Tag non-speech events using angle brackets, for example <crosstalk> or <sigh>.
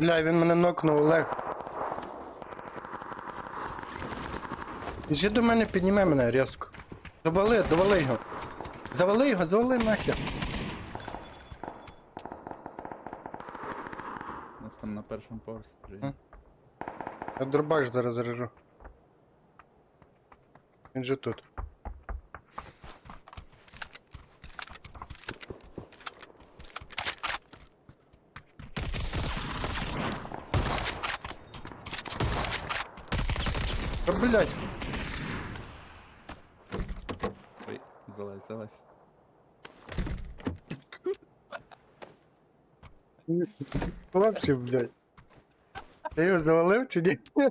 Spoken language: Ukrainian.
Бля, він мене нокнув, Олег. Іди до мене, підніме мене різко. Довали, довали його. Завали його, завали нахер. У нас там на першому поверсі вже. Я дробаш зараз заряжу. Він же тут. Та блять, Ой, залазь, залазь. хлопці, блять. Ти його завалив чи ні? <laughs>